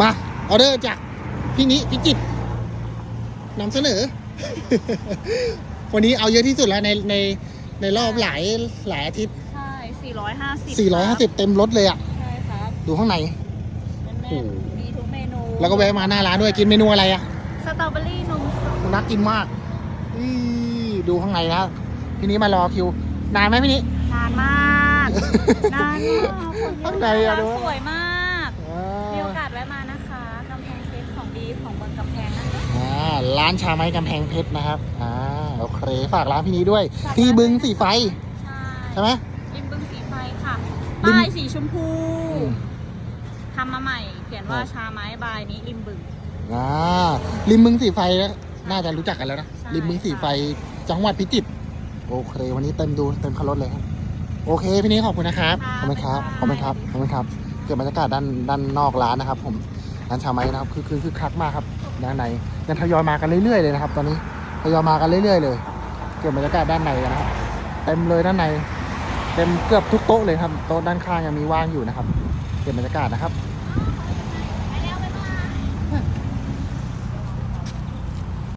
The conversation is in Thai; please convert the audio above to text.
มาออเดอร์จากพี่นิพิจิตรนำเสนอ วันนี้เอาเยอะที่สุดแล้วในในในรอบหลายหลายอาทิตย์ ใช่ 450 450 เต็มรถเลยอะ ใช่ครับดูข้างในแน่นโอ้ๆมีทุกเมนู แล้วก็แวะมาหน้าร้านด้วยกินเมนูอะไรอะ สตรอเบอรี่นมสดคุณนักกินมากอีดูข้างในนะพี่นี้มารอคิว นานไหมพี่นี้นานมาก นานมากคนเยข้างในอะร้านดูสวยมาก มืองกำแพงนะคะอ่าร้านชาไม้กำแพงเพชรนะครับอ่าโอเคฝากร้านพี่นี้ด้วยฝากร้านที่บึงสีไฟใช่ใช่ไหม ริมบึงสีไฟค่ะริมป้ายสีชมพูอืมทำมาใหม่ เขียนว่าครับชาไม้บายนี้ริมบึง อ่าริมบึงสีไฟน่าจะรู้จักกันแล้วนะใช่ ริมบึงสีไฟจังหวัดพิจิตรโอเค วันนี้เต็มดูเต็มคันรถเลยครับโอเคพี่นี้ขอบคุณนะครับขอบคุณครับขอบคุณครับขอบคุณครับเก็บบรรยากาศด้านด้านนอกร้านนะครับ ผม ร้านชาไม้นะครับคือคือคือคักมากครับด้านในยังทยอยมากันเรื่อยๆเลยนะครับ ตอนนี้ทยอยมากันเรื่อยๆเลย เก็บบรรยากาศด้านในกันนะครับเต็มเลยด้านใน เต็มเกือบทุกโต๊ะเลยครับโต๊ะด้านข้างยังมีว่างอยู่นะครับ เก็บบรรยากาศนะครับ